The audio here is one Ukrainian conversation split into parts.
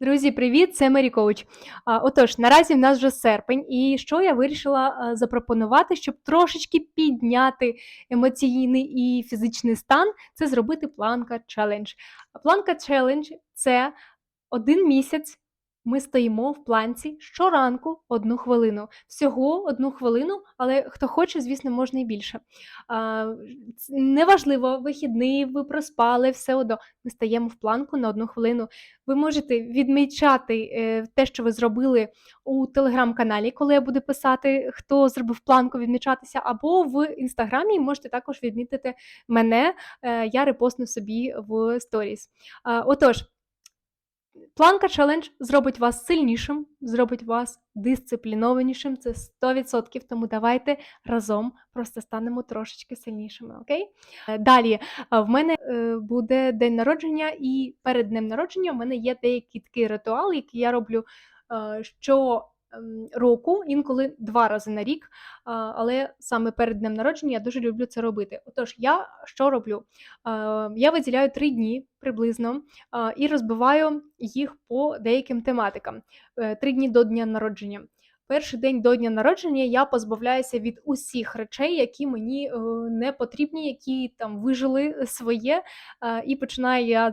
Друзі, привіт! Це Мері Коуч. Отож, наразі в нас вже серпень, і що я вирішила запропонувати, щоб трошечки підняти емоційний і фізичний стан, це зробити планка челендж. Планка челендж це один місяць. Ми стоїмо в планці щоранку одну хвилину. Всього одну хвилину, але хто хоче, звісно, можна і більше. А, Неважливо, вихідний, ви проспали, все одно. Ми стаємо в планку на одну хвилину. Ви можете відмічати е, те, що ви зробили у телеграм-каналі, коли я буду писати, хто зробив планку, відмічатися, або в інстаграмі можете також відмітити мене. е, Я репостну собі в сторіс. Отож. Планка челендж зробить вас сильнішим, зробить вас дисциплінованішим. Це 100%, тому давайте разом просто станемо трошечки сильнішими. Окей? Е, Далі в мене е, буде день народження, і перед днем народження в мене є деякі такий ритуал, який я роблю е, що. Ем, Року, інколи два рази на рік, але саме перед днем народження я дуже люблю це робити. Отож, я що роблю? Я виділяю три дні приблизно і розбиваю їх по деяким тематикам. Е, Три дні до дня народження. Перший день до дня народження я позбавляюся від усіх речей, які мені е, не потрібні, які там вижили своє. Е, І починаю я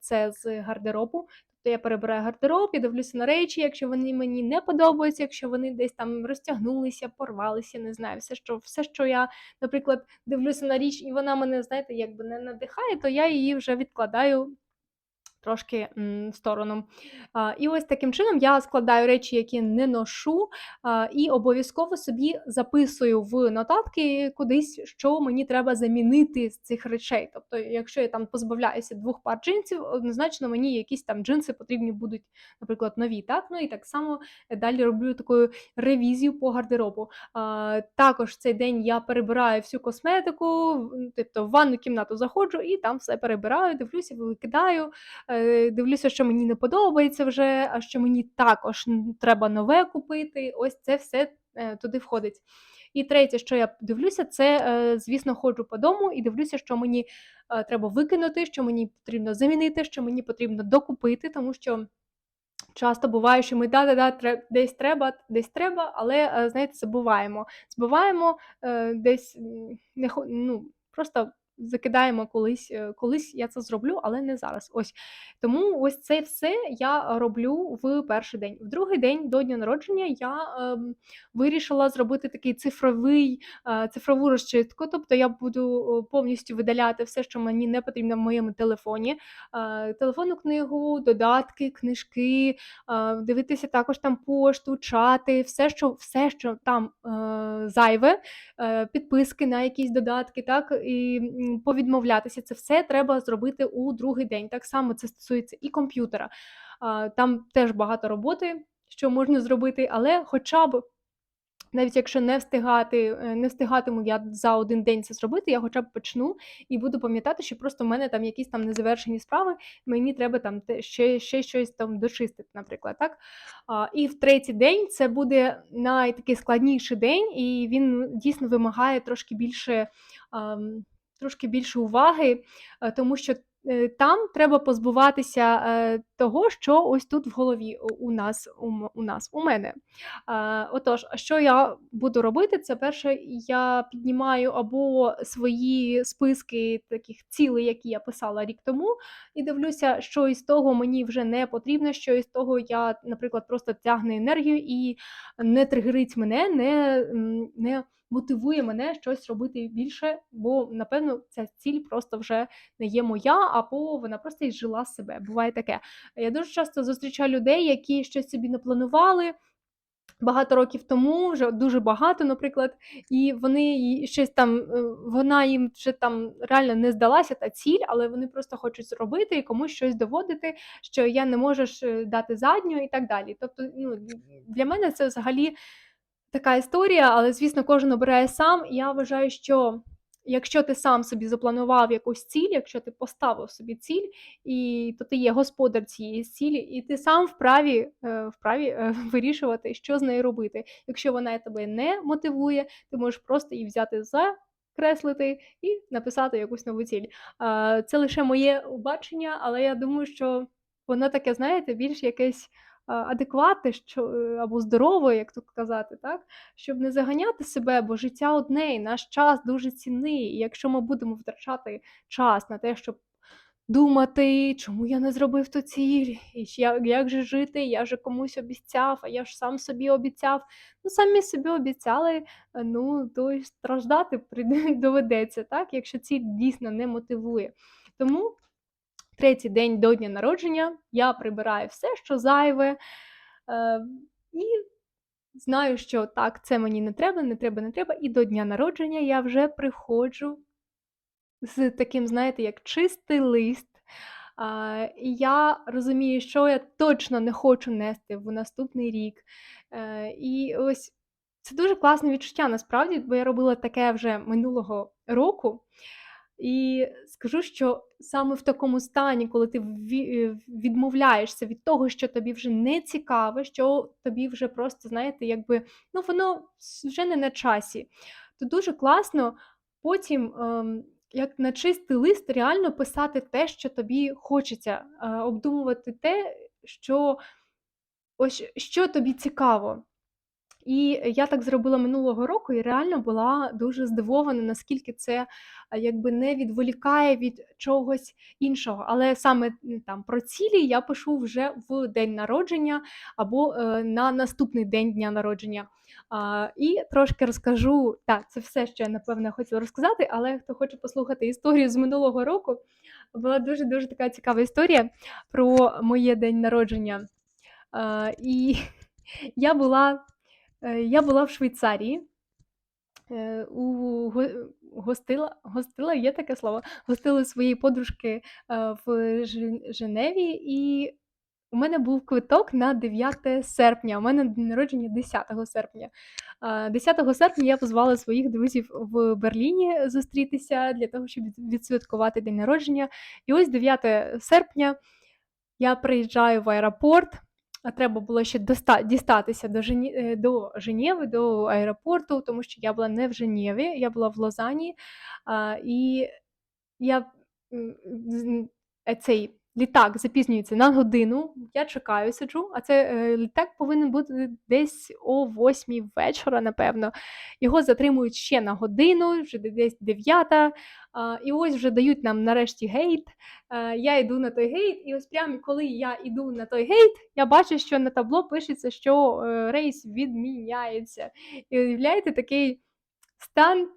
це з гардеробу. Тобто я перебираю гардероб, я дивлюся на речі, якщо вони мені не подобаються, якщо вони десь там розтягнулися, порвалися, не знаю, все, що все, що я, наприклад, дивлюся на річ, і вона мене, знаєте, якби не надихає, то я її вже відкладаю трошки в сторону. І ось таким чином я складаю речі, які не ношу, і обов'язково собі записую в нотатки кудись, що мені треба замінити з цих речей. Тобто, якщо я там позбавляюся двох пар джинсів, однозначно мені якісь там джинси потрібні будуть, наприклад, нові. Так? Ну і так само далі роблю таку ревізію по гардеробу. Також цей день я перебираю всю косметику, тобто в ванну кімнату заходжу і там все перебираю, дивлюся, викидаю, е, дивлюся, що мені не подобається вже, а що мені також треба нове купити. Ось це все е, туди входить. І третє, що я дивлюся, це, е, звісно, ходжу по дому і дивлюся, що мені е, треба викинути, що мені потрібно замінити, що мені потрібно докупити, тому що. Часто буває, що ми да-да-да, десь треба, десь треба, але е, знаєте, забуваємо. Збиваємо е, десь не ну, просто закидаємо колись, е, колись я це зроблю, але не зараз. Ось тому ось це все я роблю в перший день. В другий день до дня народження я ем, вирішила зробити такий цифровий е, цифрову розчистку. Тобто я буду е, повністю видаляти все, що мені не потрібно в моєму телефоні. Е, Телефонну книгу, додатки, книжки, е, дивитися також там пошту, чати, все, що, все, що там е, зайве, е, підписки на якісь додатки, так і повідмовлятися. Це все треба зробити у другий день. Так само це стосується і комп'ютера. Там теж багато роботи, що можна зробити, але хоча б. Навіть якщо не встигати, е, не встигатиму я за один день це зробити, я хоча б почну і буду пам'ятати, що просто в мене там якісь там незавершені справи, мені треба там ще, ще щось там дочистити, наприклад. Так? А, і в третій день це буде найтакий складніший день, і він дійсно вимагає трошки більше, ам, трошки більше уваги, е, тому що. е, Там треба позбуватися е, того, що ось тут в голові у- нас, у, нас, у мене. Отож, що я буду робити? Це перше, я піднімаю або свої списки таких цілей, які я писала рік тому, і дивлюся, що із того мені вже не потрібно, що із того я, наприклад, просто тягне енергію і не тригерить мене, не, не мотивує мене щось робити більше, бо напевно ця ціль просто вже не є моя, або вона просто й жила себе. Буває таке. Я дуже часто зустрічаю людей, які щось собі не планували. Багато років тому, вже дуже багато, наприклад, і вони щось там, е, вона їм вже там реально не здалася та ціль, але вони просто хочуть зробити і комусь щось доводити, що я не можеш дати задню і так далі. Тобто, ну для мене це взагалі така історія, але звісно, кожен обирає сам. І я вважаю, що якщо ти сам собі запланував якусь ціль, якщо ти поставив собі ціль, і то ти є господар цієї цілі, і ти сам вправі, е, вправі е, вирішувати, що з нею робити. Якщо вона тебе не мотивує, ти можеш просто її взяти за. Креслити і написати якусь нову ціль. Це лише моє бачення, але я думаю, що воно таке, знаєте, більш якесь, а, адекватне, що е, або здорове, як тут казати, так? Щоб не заганяти себе, бо життя одне, і наш час дуже цінний. І якщо ми будемо втрачати час на те, щоб думати, чому я не зробив ту ціль, і як, як же жити, я же комусь обіцяв, а я ж сам собі обіцяв. Ну, самі собі обіцяли, е, ну, то й страждати доведеться, так, якщо ціль дійсно не мотивує. Тому третій день до дня народження я прибираю все, що зайве. Е, і знаю, що так, це мені не треба, не треба, не треба. І до дня народження я вже приходжу з таким, знаєте, як чистий лист. А, і я розумію, що я точно не хочу нести в наступний рік. Е, і ось це дуже класне відчуття насправді, бо я робила таке вже минулого року. І скажу, що саме в такому стані, коли ти е, відмовляєшся від того, що тобі вже не цікаве, що тобі вже просто, знаєте, якби ну воно вже не на часі, то дуже класно потім, ем, як на чистий лист, реально писати те, що тобі хочеться, е, обдумувати те, що ось що тобі цікаво. І я так зробила минулого року і реально була дуже здивована, наскільки це, якби не відволікає від чогось іншого. Але саме, там про цілі я пишу вже в день народження або, е, на наступний день дня народження. І трошки розкажу так, це все, що я, напевно, хотіла розказати, але хто хоче послухати історію з минулого року, була дуже-дуже така цікава історія про моє день народження. І я була Е, я була в Швейцарії, е, у гостила гостила, є таке слово? Гостила своєї подружки, е, в Женеві, і у мене був квиток на 9 серпня. У мене день народження 10 серпня. А, 10 серпня я позвала своїх друзів в Берліні зустрітися для того, щоб відсвяткувати день народження. І ось 9 серпня я приїжджаю в аеропорт. А треба було ще доста дістатися до Жені е, до Женєви, до аеропорту, тому що я була не в Женєві, я була в Лозані, і я е, цей літак запізнюється на годину. Я чекаю, сиджу, а це е, літак повинен бути десь о 8 вечора, напевно. Його затримують ще на годину, вже десь 9. А, і ось вже дають нам нарешті гейт. Е, я йду на той гейт, і ось прямо коли я йду на той гейт, я бачу, що на табло пишеться, що е, рейс відміняється. І уявляєте, такий стан,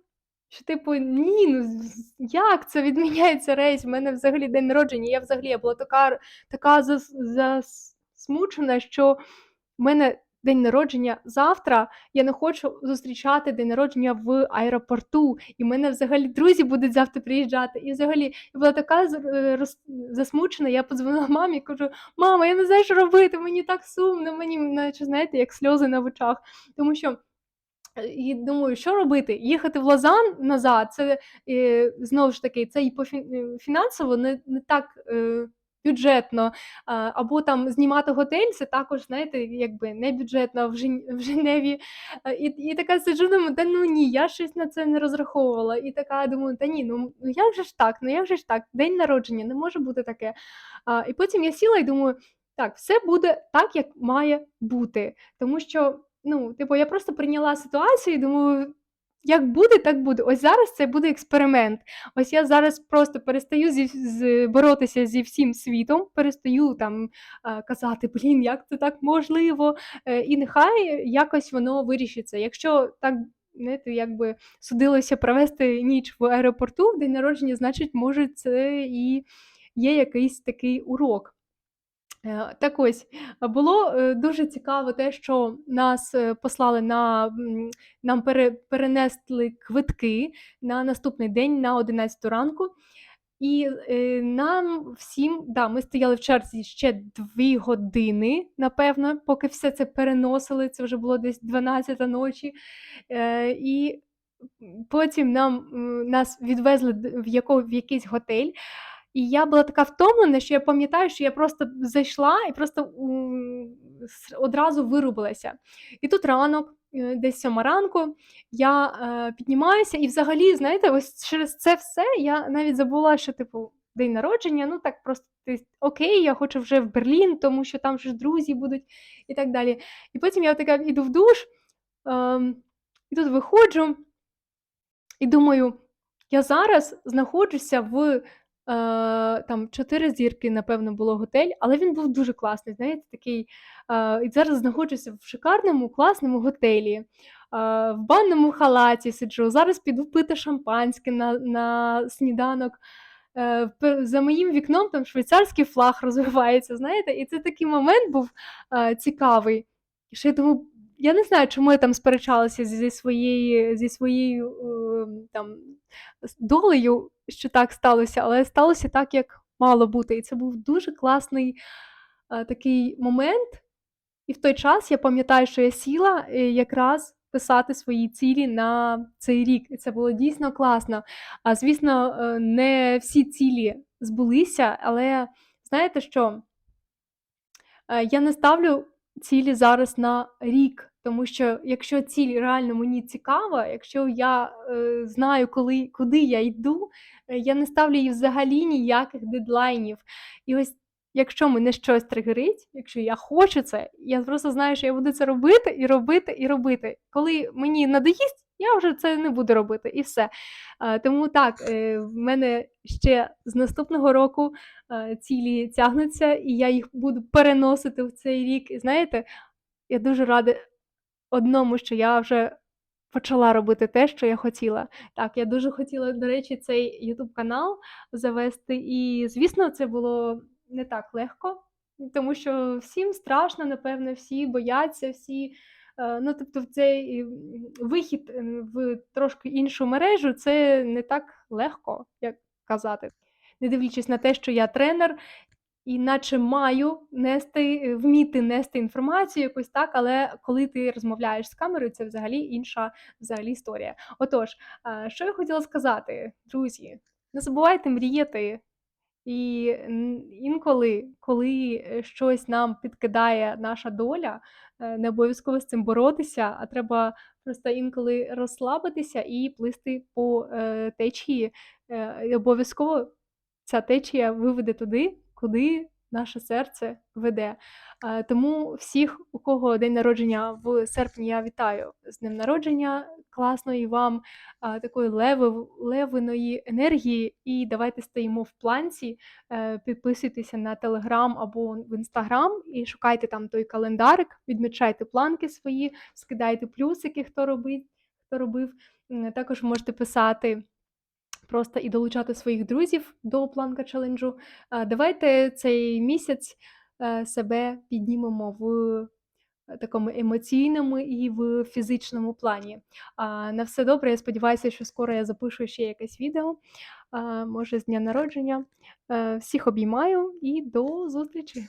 що типу, ні, ну як це відміняється рейс? У мене взагалі день народження. Я взагалі я була така, така засмучена, що в мене день народження завтра. Я не хочу зустрічати день народження в аеропорту. І в мене взагалі друзі будуть завтра приїжджати. І взагалі я була така е, засмучена. Я подзвонила мамі і кажу: мама, я не знаю, що робити, мені так сумно, мені наче знаєте, як сльози на очах. Тому що. Е, І думаю, що робити? Їхати в Лозан назад, це е, знову ж таки, це і по е, фінансово не, не так е, бюджетно. Або там знімати готель, це також, знаєте, якби не бюджетно в, Жен... в Женеві. А, І, і така сиджу, думаю, та ну ні, я щось на це не розраховувала. І така думаю, та ні, ну ну як же ж так? Ну як же ж так? День народження, не може бути таке. А, і потім я сіла і думаю, так, все буде так, як має бути. Тому що. Ну, типу, я просто прийняла ситуацію і думаю, як буде, так буде. Ось зараз це буде експеримент. Ось я зараз просто перестаю зі, з, боротися зі всім світом, перестаю там е, казати, блін, як це так можливо. Е, і нехай якось воно вирішиться. Якщо так. Знаєте, якби судилося провести ніч в аеропорту в день народження, значить, може, це і є якийсь такий урок. Е, так ось, було, е, дуже цікаво те, що нас, е, послали на нам пере перенесли квитки на наступний день на 11 ранку. І, нам всім да, ми стояли в черзі ще 2 години, напевно, поки все це переносили. Це вже було десь 12 ночі. І потім нам, нас відвезли в яко в якийсь готель. І я була така втомлена, що я пам'ятаю, що я просто зайшла і просто одразу вирубилася. І тут ранок, е, десь сьома ранку, я е, піднімаюся, і взагалі, знаєте, ось через це все я навіть забула, що типу день народження. Ну так просто ти окей, я хочу вже в Берлін, тому що там вже друзі будуть і так далі. І потім я така йду в душ, ем, і тут виходжу і думаю, я зараз знаходжуся в е, там чотири зірки, напевно, було готель, але він був дуже класний. Знаєте, такий. Е, і зараз знаходжуся в шикарному, класному готелі, е, в банному халаті сиджу. Зараз піду пити шампанське на, на сніданок. Е, За моїм вікном там швейцарський флаг розвивається, знаєте, і це такий момент був е, цікавий. І що я думаю, я не знаю, чому я там сперечалася зі своєю, зі своєю е, там долею, що так сталося, але сталося так, як мало бути. І це був дуже класний е, такий момент. І в той час я пам'ятаю, що я сіла е, якраз писати свої цілі на цей рік. І це було дійсно класно. А звісно, е, не всі цілі збулися, але знаєте що? Я не ставлю цілі зараз на рік, тому що якщо ціль реально мені цікава, якщо я е, знаю, коли, куди я йду, е, я не ставлю їй взагалі ніяких дедлайнів. І ось якщо мене щось тригерить, якщо я хочу це, я просто знаю, що я буду це робити і робити і робити. Коли мені надоїсть, я вже це не буду робити, і все. Е, Тому так, е, в мене ще з наступного року е, цілі тягнуться, і я їх буду переносити в цей рік. І знаєте, я дуже рада одному, що я вже почала робити те, що я хотіла. Так, я дуже хотіла, до речі, цей YouTube канал завести, і, звісно, це було не так легко, тому що всім страшно, напевно, всі бояться, всі. е, Ну, тобто, цей вихід в трошки іншу мережу це не так легко, як казати. Не дивлячись на те, що я тренер, і наче маю нести, е, вміти нести інформацію якусь так, але коли ти розмовляєш з камерою, це взагалі інша взагалі історія. Отож, що я хотіла сказати, друзі, не забувайте мріяти. І інколи, коли е, щось нам підкидає наша доля, е, не обов'язково з цим боротися, а треба просто інколи розслабитися і плисти по течії. Обов'язково ця течія виведе туди, куди наше серце веде. Е, Тому всіх, у кого день народження в серпні, я вітаю з днем народження, класної вам такої леви, левиної енергії, і давайте стоїмо в планці, е, підписуйтеся на Телеграм або в Інстаграм і шукайте там той календарик, відмічайте планки свої, скидайте плюсики, хто робить, хто робив. Також можете писати. Просто і долучати своїх друзів до планка челенджу. Давайте цей місяць е, себе піднімемо в е, такому емоційному і в фізичному плані. На все добре. Я сподіваюся, що скоро я запишу ще якесь відео, може з дня народження. Е, Всіх обіймаю і до зустрічі!